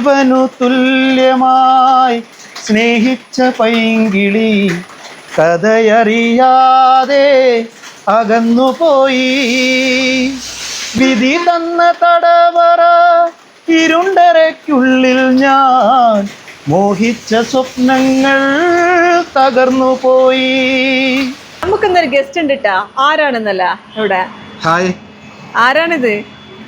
ജീവനു തുല്യമായി സ്നേഹിച്ച പൈങ്കിളി കഥയറിയാതെ അകന്നുപോയി. വിധി തന്ന തടവറ ഇരുണ്ടരയ്ക്കുള്ളിൽ ഞാൻ മോഹിച്ച സ്വപ്നങ്ങൾ തകർന്നു പോയി നമുക്കിന്നൊരു ഗസ്റ്റ് ഉണ്ട് ട്ടാ ആരാണെന്നല്ല ഇവിടെ? ഹായ്. ആരാണിത്?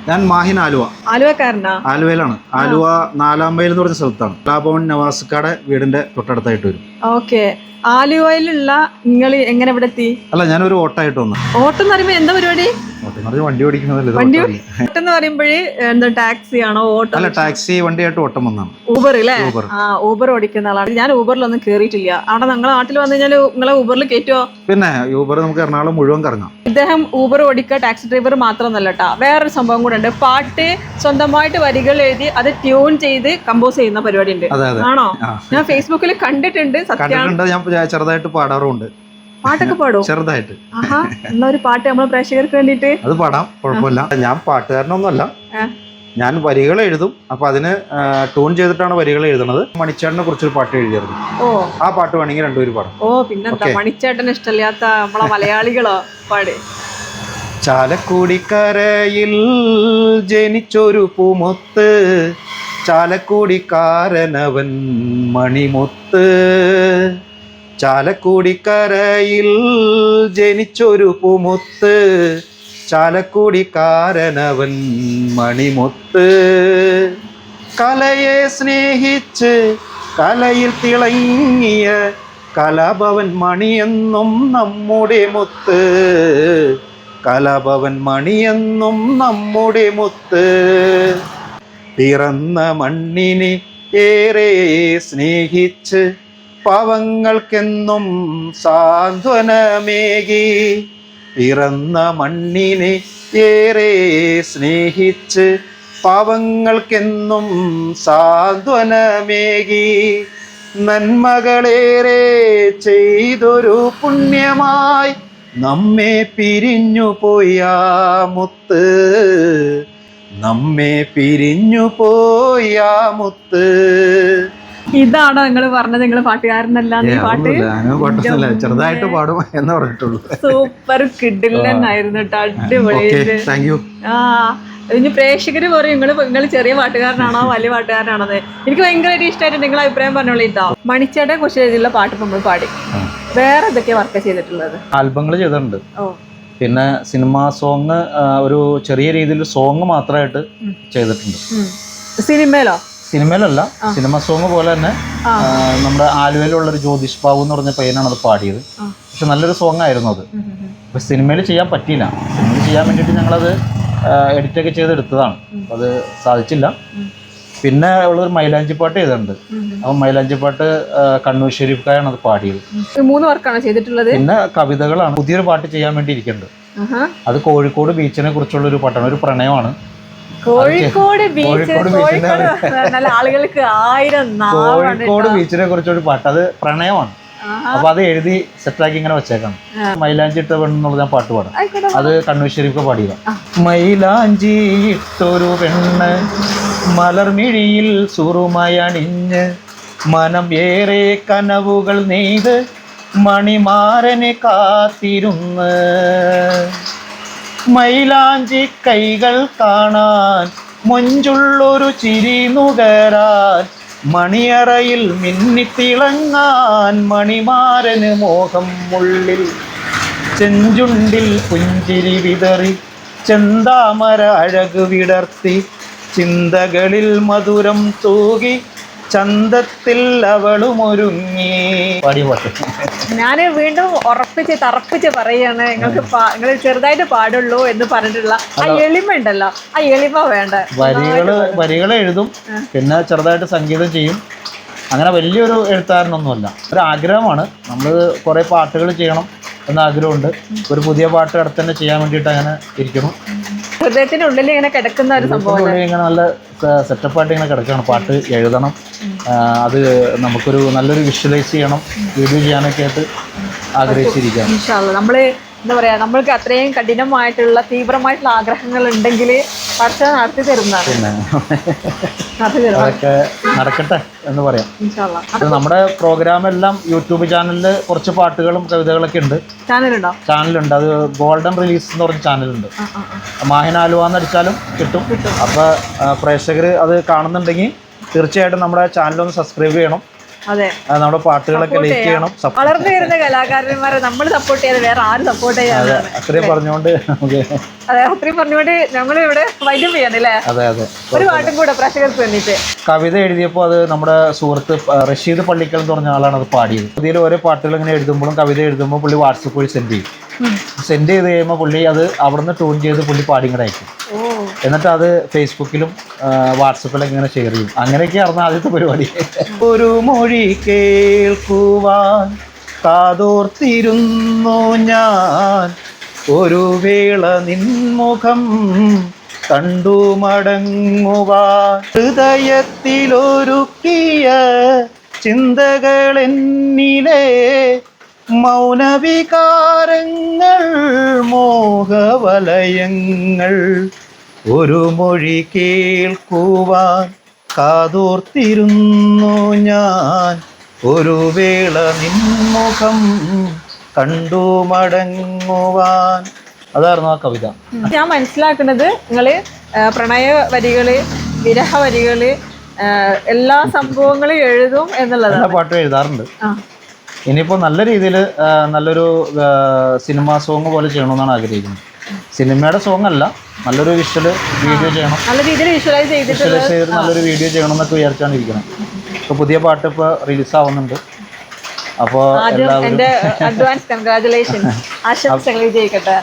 ഞാൻ മാഹിൻ ആലുവ. ആലുവക്കാരനാ? ആലുവയിലാണ്. ആലുവ നാലാം മൈൽ എന്ന് പറഞ്ഞ സ്ഥലത്താണ്. കലാഭവൻ നവാസ്ക്കാടെ വീടിന്റെ തൊട്ടടുത്തായിട്ട് വരും. ഓക്കെ. ആലുവയിലുള്ള നിങ്ങൾ എങ്ങനെ ഇവിടെ എത്തി അല്ല ഞാനൊരു ഓട്ടായിട്ട് വന്നു. ഓട്ടം എന്ന് പറയുമ്പോ എന്താ പരിപാടി? വണ്ടി ഓടിക്കുന്നതല്ലേ വണ്ടി ഓട്ടം. പറയുമ്പോഴേ എന്താ ടാക്സി ആണോ ഓട്ടോ അല്ല ടാക്സി വണ്ടിയായിട്ട് ഓട്ടം വന്നാണ്. ഊബർ അല്ലേ ഊബർ. ആ ഊബർ ഓടിക്കുന്ന ആളാണ്. ഞാൻ ഊബറിലൊന്നും കേറിയിട്ടില്ല. അവിടെ നിങ്ങളെ നാട്ടിൽ വന്നു കഴിഞ്ഞാൽ നിങ്ങളെ ഊബറിൽ കയറ്റുമോ പിന്നെ ഊബർ നമുക്ക് എറണാകുളം മുഴുവൻ കറങ്ങാം. ഇദ്ദേഹം ഊബർ ഓടിക്കുക ടാക്സി ഡ്രൈവർ മാത്രമൊന്നല്ല കേട്ടോ വേറൊരു സംഭവം കൂടെ ഉണ്ട്. പാട്ട് സ്വന്തമായിട്ട് വരികൾ എഴുതി അത് ട്യൂൺ ചെയ്ത് കമ്പോസ് ചെയ്യുന്ന പരിപാടി ഉണ്ട് ആണോ? ഞാൻ ഫേസ്ബുക്കിൽ കണ്ടിട്ടുണ്ട് സത്യം. കണ്ടിട്ടുണ്ട്. ഞാൻ ചെറുതായിട്ട് പാടാറുമുണ്ട്. പാട്ടൊക്കെ പാടും? ചെറുതായിട്ട്. ആഹാ എന്നാ ഒരു പാട്ട് നമ്മളെ പ്രേക്ഷകർക്ക് വേണ്ടിട്ട് അത് പാടാം കുഴപ്പമില്ല. ഞാൻ പാട്ടുകാരനൊന്നുമല്ല. ഞാൻ വരികൾ എഴുതും. അപ്പൊ അതിന് ട്യൂൺ ചെയ്തിട്ടാണ് വരികൾ എഴുതുന്നത്. മണിച്ചേട്ടനെ കുറിച്ചൊരു പാട്ട് എഴുതിയിരുന്നു ഓ. ആ പാട്ട് വേണമെങ്കിൽ രണ്ടുപേരും പാടാം. ഓ പിന്നെന്താ. മണിച്ചേട്ടന് ഇഷ്ടമില്ലാത്ത നമ്മളെ മലയാളികളോ? പാടി. ചാലക്കുടിക്കരയിൽ ജനിച്ചൊരു പൂമൊത്ത് ചാലക്കുടിക്കാരനവൻ മണിമുത്ത്. ചാലക്കുടിക്കരയിൽ ജനിച്ചൊരു പുമുത്ത് ചാലക്കുടിക്കാരനവൻ മണിമുത്ത്. കലയെ സ്നേഹിച്ച് കലയിൽ തിളങ്ങിയ കലാഭവൻ മണിയെന്നും നമ്മുടെ മുത്ത്. കലാഭവൻ മണിയെന്നും നമ്മുടെ മുത്ത്. പിറന്ന മണ്ണിനെ ഏറെ സ്നേഹിച്ച് പാവങ്ങൾക്കെന്നും സാന്ത്വനമേകി. പിറന്ന മണ്ണിനെ ഏറെ സ്നേഹിച്ച് പാവങ്ങൾക്കെന്നും സാന്ത്വനമേകി. നന്മകളേറെ ചെയ്തൊരു പുണ്യമായി നമ്മെ പിരിഞ്ഞു പോയാ മുത്ത്. നമ്മെ പിരിഞ്ഞു പോയാ മുത്ത്. ഇതാണോ നിങ്ങൾ പറഞ്ഞത്? നിങ്ങൾ പാട്ടുകാരനല്ല പാട്ട്? ചെറുതായിട്ട് പാടും എന്ന് പറഞ്ഞിട്ടുള്ളൂ. സൂപ്പർ കിഡില്ലെന്നായിരുന്നു കേട്ടോ അടിപൊളി ആ ഇനി പ്രേക്ഷകര് പറയും നിങ്ങൾ നിങ്ങൾ ചെറിയ പാട്ടുകാരനാണോ വലിയ പാട്ടുകാരനാണോ എനിക്ക് ഭയങ്കരമായിട്ട് ഇഷ്ടമായിട്ട് നിങ്ങൾ അഭിപ്രായം പറഞ്ഞോളൂ ഇതാ. മണിച്ചേടെ കുറിച്ച് എഴുതിയുള്ള പാട്ട് നമ്മൾ പാടി. വേറെ ഇതൊക്കെ വർക്ക് ചെയ്തിട്ടുള്ളത്? ആൽബങ്ങൾ ചെയ്തിട്ടുണ്ട്. ഓ. പിന്നെ സിനിമ സോങ് ഒരു ചെറിയ രീതിയിൽ സോങ് മാത്രമായിട്ട് ചെയ്തിട്ടുണ്ട്. സിനിമയിലോ? സിനിമയിലല്ല സിനിമ സോങ് പോലെ തന്നെ നമ്മുടെ ആലുവയിലുള്ള ഒരു ജ്യോതിഷ് ബാബു എന്ന് പറഞ്ഞ പയ്യനാണ് അത് പാടിയത് പക്ഷെ നല്ലൊരു സോങ് ആയിരുന്നു അത്. അപ്പൊ സിനിമയിൽ ചെയ്യാൻ പറ്റിയില്ല. സിനിമയിൽ ചെയ്യാൻ വേണ്ടിയിട്ട് ഞങ്ങളത് എഡിറ്റൊക്കെ ചെയ്തെടുത്തതാണ്. അത് സാധിച്ചില്ല. പിന്നെ ഉള്ളൊരു മൈലാഞ്ചി പാട്ട് ചെയ്തിട്ടുണ്ട്. അപ്പൊ മൈലാഞ്ചി പാട്ട് കണ്ണൂർ ഷെരീഫ് ഖായാണ് അത് പാടിയത് മൂന്ന് വർക്കാണ് ചെയ്തിട്ടുള്ളത്? പിന്നെ കവിതകളാണ് പുതിയൊരു പാട്ട് ചെയ്യാൻ വേണ്ടി ഇരിക്കുന്നുണ്ട്. അത് കോഴിക്കോട് ബീച്ചിനെ കുറിച്ചുള്ള ഒരു പാട്ടാണ് ഒരു പ്രണയമാണ്. കോഴിക്കോട് ബീച്ച് കോഴിക്കോട് നല്ല ആളുകൾക്ക് ആയിരം കോഴിക്കോട് ബീച്ചിനെ കുറിച്ചൊരു പാട്ട്. അത് പ്രണയമാണ്. അപ്പൊ അത് എഴുതി സെറ്റാക്കി ഇങ്ങനെ വെച്ചേക്കാം മൈലാഞ്ചി ഇട്ട പെണ്ണെന്നുള്ളത് ഞാൻ പാട്ട് പാടാം. അത് കണ്ണൂർ ഷെരീഫ് പാടിയതാണ് മൈലാഞ്ചി ഇട്ടൊരു പെണ്ണ് മലർമിഴിയിൽ സുറുമയണിഞ്ഞ് മനം ഏറെ കനവുകൾ നെയ്ത് മണിമാരനെ കാത്തിരുന്ന്. മൈലാഞ്ചി കൈകൾ കാണാൻ മൊഞ്ചുള്ളൊരു ചിരി നുകരാൻ മണിയറയിൽ മിന്നിത്തിളങ്ങാൻ മണിമാരന് മോഹം ഉള്ളിൽ ചെഞ്ചുണ്ടിൽ പുഞ്ചിരി വിതറി ചെന്താമര അഴക് വിടർത്തി ചിന്തകളിൽ മധുരം തൂകി ചന്തത്തിൽ അവളും ഒരുങ്ങി പാടി പാട്ട്. ഞാൻ വീണ്ടും ഉറപ്പിച്ച് തറപ്പിച്ച് പറയാണ് നിങ്ങൾക്ക് നിങ്ങൾ ചെറുതായിട്ട് പാടുള്ളൂ എന്ന് പറഞ്ഞിട്ടുള്ള ആ എളിമ ഉണ്ടല്ലോ. ആ എളിമ വേണ്ട. വരികൾ വരികൾ എഴുതും പിന്നെ ചെറുതായിട്ട് സംഗീതം ചെയ്യും. അങ്ങനെ വലിയൊരു എഴുത്താരനൊന്നുമല്ല. ഒരു ആഗ്രഹമാണ് നമ്മൾ കുറേ പാട്ടുകൾ ചെയ്യണം എന്ന ആഗ്രഹമുണ്ട്. ഒരു പുതിയ പാട്ട് അടുത്ത് തന്നെ ചെയ്യാൻ വേണ്ടിയിട്ട് അങ്ങനെ ഇരിക്കണം ഹൃദയത്തിനുള്ളിൽ ഇങ്ങനെ കിടക്കുന്ന ഒരു സംഭവം ഇങ്ങനെ നല്ല സെറ്റപ്പായിട്ട് ഇങ്ങനെ കിടക്കുകയാണ്. പാട്ട് എഴുതണം. അത് നമുക്കൊരു നല്ലൊരു വിഷ്വലൈസ് ചെയ്യണം. വീഡിയോ ചെയ്യാനൊക്കെ ആയിട്ട് ആഗ്രഹിച്ചിരിക്കുകയാണ്. നമ്മൾ നമ്മൾ എന്താ പറയാ നമ്മൾക്ക് അത്രയും കഠിനമായിട്ടുള്ള തീവ്രമായിട്ടുള്ള ആഗ്രഹങ്ങൾ ഉണ്ടെങ്കിൽ പക്ഷെ നടത്തി തരുന്നതാണ്. അതൊക്കെ നടക്കട്ടെ എന്ന് പറയാം. നമ്മുടെ പ്രോഗ്രാം എല്ലാം യൂട്യൂബ് ചാനലിൽ കുറച്ച് പാട്ടുകളും കവിതകളൊക്കെ ഉണ്ട്. ചാനലുണ്ടോ? ചാനലുണ്ട്. അത് ഗോൾഡൻ റിലീസ് എന്ന് പറഞ്ഞ ചാനലുണ്ട്. ആ ആ ആ. മാഹിൻ ആലുവ അടിച്ചാലും കിട്ടും. അപ്പോൾ പ്രേക്ഷകർ അത് കാണുന്നുണ്ടെങ്കിൽ തീർച്ചയായിട്ടും നമ്മുടെ ചാനൽ ഒന്ന് സബ്സ്ക്രൈബ് ചെയ്യണം. അതെ. നമ്മുടെ പാട്ടുകളൊക്കെ ലൈക്ക് ചെയ്യണം. വളർന്നു വരുന്ന കലാകാരന്മാരെ നമ്മൾ സപ്പോർട്ട് ചെയ്യാതെ വേറെ ആരും സപ്പോർട്ട് ചെയ്യാതെ അത്രയും പറഞ്ഞുകൊണ്ട് അതെ അത്രയും പറഞ്ഞുകൊണ്ട് ഞങ്ങൾ ഇവിടെ വൈദ്യം ചെയ്യാനല്ലേ അതെ അതെ. ഒരു പാട്ടും കൂടെ പ്രേക്ഷകർക്ക് വേണ്ടിയിട്ട്. കവിത എഴുതിയപ്പോൾ അത് നമ്മുടെ സുഹൃത്ത് റഷീദ് പള്ളിക്കൽ എന്ന് പറഞ്ഞ ആളാണ് അത് പാടിയത്. പുതിയ ഓരോ പാട്ടുകൾ ഇങ്ങനെ എഴുതുമ്പോഴും കവിത എഴുതുമ്പോൾ പുള്ളി വാട്സപ്പ് വഴി സെൻഡ് ചെയ്യും. സെൻഡ് ചെയ്ത് കഴിയുമ്പോൾ പുള്ളി അത് അവിടുന്ന് ട്യൂൺ ചെയ്ത് പുള്ളി പാടി ഇങ്ങോട്ട് അയക്കും. എന്നിട്ട് അത് ഫേസ്ബുക്കിലും വാട്സപ്പിലും ഇങ്ങനെ ഷെയർ ചെയ്യും. അങ്ങനെയൊക്കെയായിരുന്നു ആദ്യത്തെ പരിപാടി. ഒരു മൊഴി കേൾക്കുവാൻ കാതോർത്തിരുന്നു ഞാൻ. ഒരു വേള നിൻമുഖം കണ്ടു മടങ്ങുവാൻ. ഹൃദയത്തിലൊരുക്കിയ ചിന്തകളെന്നിലെ മൗനവികാരങ്ങൾ മോഹവലയങ്ങൾ ഒരു മൊഴി കേൾക്കുവാൻ കാതോർത്തിരുന്നു ഞാൻ. ഒരു വേള നിന്മുഖം കണ്ടു മടങ്ങുവാൻ. അതായിരുന്നു ആ കവിത. ഞാൻ മനസ്സിലാക്കുന്നത് നിങ്ങൾ പ്രണയ വരികൾ വിരഹ വരികൾ എല്ലാ സംഭവങ്ങളും എഴുതും എന്നുള്ളതാണ്. പാട്ട് എഴുതാറുണ്ട്. ഇനിയിപ്പോ ഇനിയിപ്പോൾ നല്ല രീതിയിൽ നല്ലൊരു സിനിമാ സോങ് പോലെ ചെയ്യണമെന്നാണ് ആഗ്രഹിക്കുന്നത്. സിനിമയുടെ സോങ് അല്ല നല്ലൊരു വിഷ്വൽ വീഡിയോ ചെയ്യണം. നല്ല രീതിയിൽ വിഷ്വലൈസ് ചെയ്തിട്ടുള്ള വിഷ്വലൈസ് ചെയ്ത് നല്ലൊരു വീഡിയോ ചെയ്യണം എന്നൊക്കെ വിചാരിച്ചാണ് ഇരിക്കുന്നത് ഇപ്പോൾ പുതിയ പാട്ട് ഇപ്പോൾ റിലീസ് ആവുന്നുണ്ട്. അപ്പോൾ ആദ്യം എന്റെ അഡ്വാൻസ് കൺഗ്രാചുലേഷൻ ആശംസകൾ വിജയിക്കട്ടെ.